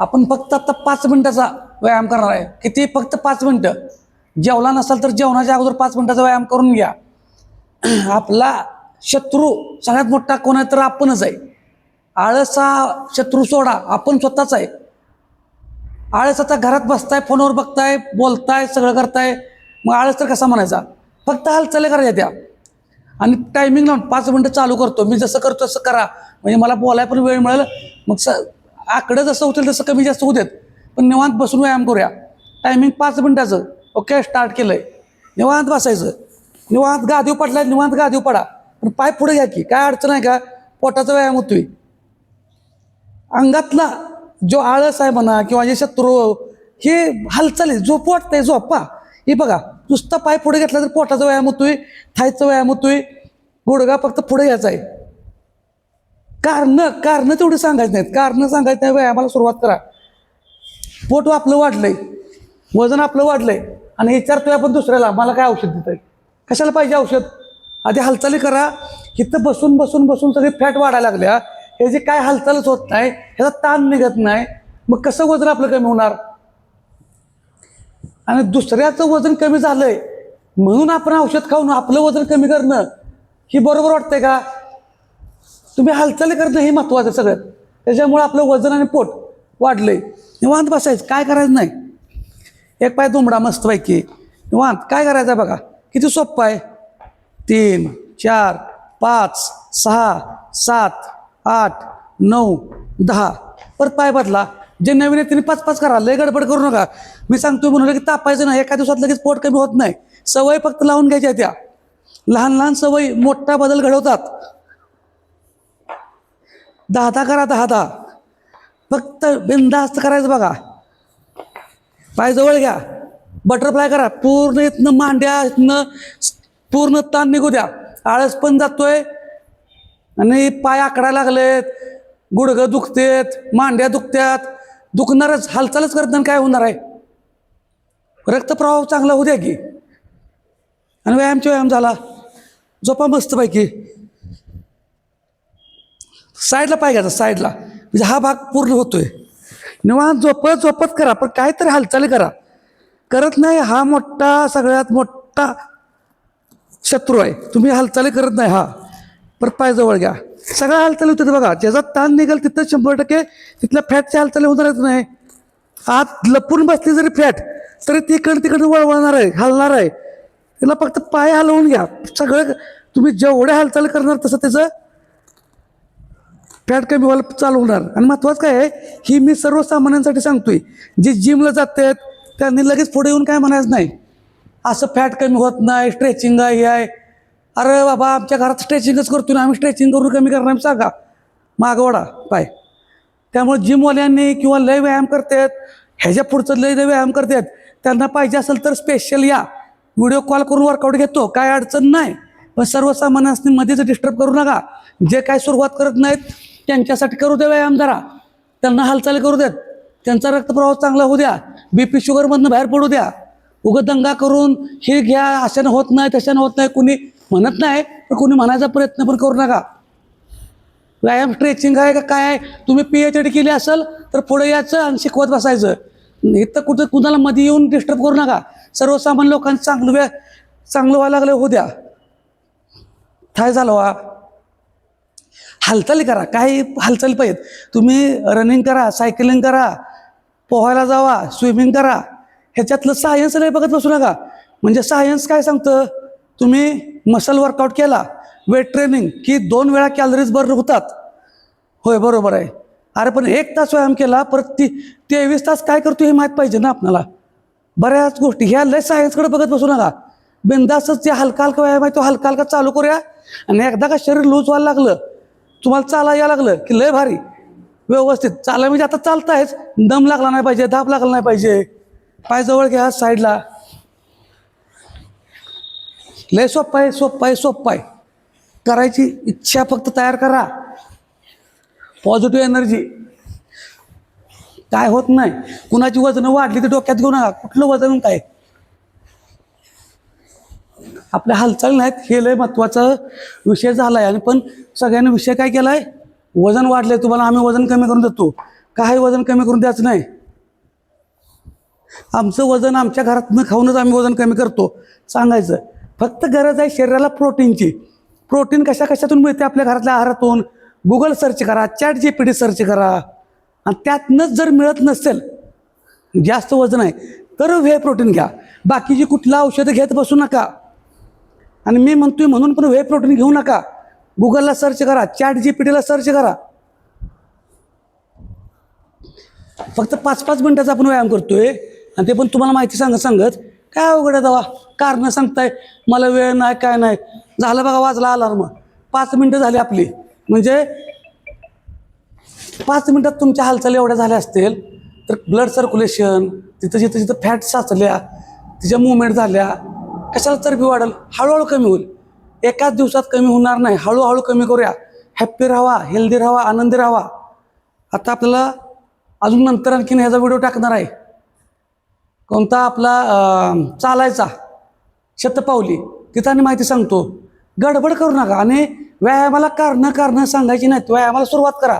आपण फक्त आता पाच मिनिटाचा व्यायाम करणार आहे. किती फक्त पाच मिनटं. जेवला नसाल तर जेवणाच्या अगोदर पाच मिनिटाचा व्यायाम करून घ्या. आपला शत्रू सगळ्यात मोठा कोण आहे तर आपणच आहे. आळस हा शत्रू सोडा आपण स्वतःच आहे. आळस आता घरात बसताय फोनवर बघताय बोलताय सगळं करताय. मग आळस तर कसा म्हणायचा? फक्त हालचाली करायच्या त्या. आणि टायमिंग लावून पाच मिनटं चालू करतो. मी जसं करतो तसं करा. म्हणजे मला बोलाय पण वेळ मिळेल. मग स आकडं जसं होतील तसं कमी जास्त होऊ देत. पण निवांत बसून व्यायाम करूया. टायमिंग पाच मिनटाचं. ओके स्टार्ट केलं आहे निवांत बसायचं. निवांत गादीव पडलाय निवांत गादीव पडा. पण पाय पुढे घ्या की. काय अडचण आहे का? पोटाचा व्यायाम होतोय. अंगातला जो आळस आहे म्हणा किंवा जे शत्रू हे हालचाली झोप वाटतंय झोपा हे. बघा नुसता पाय पुढे घेतला तर पोटाचा व्यायाम होतोय थायचा व्यायाम होतोय. गुडगा फक्त पुढे घ्यायचा आहे. कारण कारण तेवढी सांगायचं नाहीत. कारणं सांगायचं नाही व्यायामाला सुरुवात करा. पोट आपलं वाढलंय. वजन आपलं वाढलंय. आणि विचारतोय आपण दुसऱ्याला. मला काय औषध देत आहे कशाला पाहिजे औषध? आधी हालचाली करा. इथं बसून बसून बसून सगळी फॅट वाढायला लागल्या. हे जे काय हालचालच होत नाही ह्याचा ताण निघत नाही. मग कसं वजन आपलं कमी होणार? आणि दुसऱ्याचं वजन कमी झालंय म्हणून आपण औषध खाऊन आपलं वजन कमी करणं ही बरोबर वाटतंय का? तुम्ही हालचाली करणं हे महत्त्वाचं आहे सगळ्यात त्याच्यामुळे आपलं वजन आणि पोट वाढलंय. निवांत बसायचं. काय करायचं नाही. एक पाय दुमडा मस्तपैकी. निवांत. काय करायचं आहे बघा. किती सोपं आहे. तीन चार पाच सहा सात आठ नऊ दहा. परत पाय बदला. जे नवीन आहे त्यांनी पाच पाच करा. लय गडबड करू नका. मी सांगतो म्हणून की तापायचं नाही. एका दिवसात लगेच पोट कमी होत नाही. सवय फक्त लावून घ्यायच्या त्या. लहान लहान सवयी मोठा बदल घडवतात. दहा दहा करा दहा दहा फक्त बिनधास्त करायचं बघा. पायजवळ घ्या. बटरफ्लाय करा. पूर्ण इथनं मांड्या इथनं पूर्ण ताण निघू द्या. आळस पण जातोय. आणि पाय आकडायला लागलेत. गुडघं दुखतेत. मांड्या दुखत्यात. दुखणारच हालचालच करत नाही काय होणार आहे? रक्तप्रवाह चांगला होऊ द्या की. आणि व्यायामचे व्यायाम झाला. झोपा मस्तपैकी. साईडला पाय घ्यायचा साईडला. म्हणजे हा भाग पूर्ण होतोय. निवांत झोपत झोपत करा पण काहीतरी हालचाली करा. करत नाही हा मोठा सगळ्यात मोठा शत्रू आहे. तुम्ही हालचाली करत नाही हा. परत पायजवळ घ्या. सगळ्या हालचाली होते बघा. ज्याचा ताण निघाल तिथं शंभर टक्के तिथल्या फॅटच्या हालचाली होणारच नाही. आत लपून बसली जरी फॅट तरी तिकडं तिकडं वळवणार आहे हलणार आहे. तिला फक्त पाय हलवून घ्या. सगळं तुम्ही जेवढ्या हालचाली करणार तसं त्याचं फॅट कमी व्हायला चालू होणार. आणि महत्वाचं काय आहे ही मी सर्वसामान्यांसाठी सांगतोय जे जिमला जात आहेत त्यांनी लगेच पुढे येऊन काय म्हणायचं नाही. असं फॅट कमी होत नाही स्ट्रेचिंग आहे हे आहे. अरे बाबा आमच्या घरात स्ट्रेचिंगच करतो ना आम्ही स्ट्रेचिंग करून कमी करणार सांगा. मागवडा पाय. त्यामुळे जिमवाल्यांनी किंवा लय व्यायाम करतात ह्याच्या पुढचं लय लय व्यायाम करतात त्यांना पाहिजे असेल तर स्पेशल या. व्हिडिओ कॉल करून वर्कआउट घेतो काय अडचण नाही. पण सर्वसामान्यांनी मध्येच डिस्टर्ब करू नका. जे काय सुरुवात करत नाहीत त्यांच्यासाठी करू द्या व्यायाम जरा. त्यांना हालचाल करू देत. त्यांचा रक्तप्रवाह चांगला होऊ द्या. बी पी शुगरमधनं बाहेर पडू द्या. उगं दंगा करून हे घ्या अशानं होत नाही तशानं होत नाही. कुणी म्हणत नाही पण कुणी म्हणायचा प्रयत्न पण करू नका. व्यायाम स्ट्रेचिंग आहे का काय आहे? तुम्ही पी एच डी केली असेल तर पुढे यायचं आणि शिकवत बसायचं. इथं कुठं कुणाला मध्ये येऊन डिस्टर्ब करू नका. सर्वसामान्य लोकांचं चांगलं व्या चांगलं व्हायला लागलं होऊ द्या. काय झालं वा हालचाली करा काही हालचाली पाहिजेत. तुम्ही रनिंग करा सायकलिंग करा पोहायला जावा स्विमिंग करा. ह्याच्यातलं सायन्स नाही बघत बसू नका. म्हणजे सायन्स काय सांगतं? तुम्ही मसल वर्कआउट केला वेट ट्रेनिंग की दोन वेळा कॅलरीज बर्न होतात होय बरोबर आहे. अरे पण एक तास व्यायाम केला परत ती तेवीस तास काय करतो हे माहीत पाहिजे ना आपणाला बऱ्याच गोष्टी ह्या लय सायन्सकडे बघत बसू नका. बिंदासच जे हलका हलका व्यायाम आहे तो हलका हलका चालू करूया. आणि एकदा का शरीर लूज व्हायला लागलं तुम्हाला चाला या लागलं की लय भारी. व्यवस्थित. चाला म्हणजे आता चालतायच. दम लागला नाही पाहिजे धाप लागला नाही पाहिजे. पाय जवळ घ्या साईडला. लय सोप्पा आहे सोप्पा आहे सोप्पा आहे. करायची इच्छा फक्त तयार करा. पॉझिटिव्ह एनर्जी काय होत नाही. कुणाची वजनं वाढली तर डोक्यात घेऊ नका. कुठलं वजन काय? आपल्या हालचाल नाहीत हे लय महत्त्वाचा विषय झाला आहे आणि पण सगळ्यांनी विषय काय केला आहे वजन वाढले तुम्हाला आम्ही वजन कमी करून देतो. काही वजन कमी करून द्यायचं नाही. आमचं वजन आमच्या घरातनं खाऊनच आम्ही वजन कमी करतो सांगायचं. फक्त गरज आहे शरीराला प्रोटीनची. प्रोटीन कशा कशातून मिळते आपल्या घरातल्या आहारातून? गुगल सर्च करा chat G P T search करा. आणि त्यातनंच जर मिळत नसेल जास्त वजन आहे तर व्हे प्रोटीन घ्या. बाकीची कुठलं औषधं घेत बसू नका. आणि मी म्हणतोय म्हणून पण वेब प्रोटीन घेऊ नका. गुगलला सर्च करा चॅट जी पी टीला सर्च करा. फक्त पाच पाच मिनिटाचा आपण व्यायाम करतोय. आणि ते पण तुम्हाला माहिती सांगत सांगत काय अवघड आहे दवा कारणं सांगताय मला वेळ नाही काय नाही. झालं बघा वाजला अलार्म पाच मिनटं झाली आपली. म्हणजे पाच मिनटात तुमच्या हालचाली एवढ्या झाल्या असतील तर ब्लड सर्क्युलेशन तिथं जिथं जिथं फॅट साचल्या तिच्या मुवमेंट झाल्या कशाला चरबी वाढेल? हळूहळू कमी होईल. एकाच दिवसात कमी होणार नाही. हळूहळू कमी करूया. हॅप्पी राहावा हेल्दी राहावा आनंदी राहावा आता आपल्याला अजून नंतर आणखीन ह्याचा व्हिडिओ टाकणार आहे. कोणता? आपला चालायचा. शतपावली. तिथं आणि माहिती सांगतो. गडबड करू नका आणि व्यायामाला कारणं कारणं सांगायची नाहीत. व्यायामाला सुरुवात करा.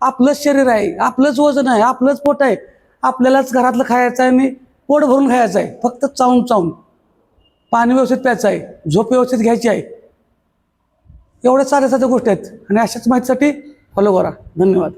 आपलंच शरीर आहे आपलंच वजन आहे आपलंच पोट आहे. आपल्यालाच घरातलं खायचं आहे आणि पोट भरून खायचं आहे. फक्त चावून चावून. पाणी व्यवस्थित प्यायचं आहे झोप व्यवस्थित घ्यायची आहे. एवढ्या साध्या साध्या गोष्टी आहेत. आणि अशाच माहितीसाठी फॉलो करा. धन्यवाद.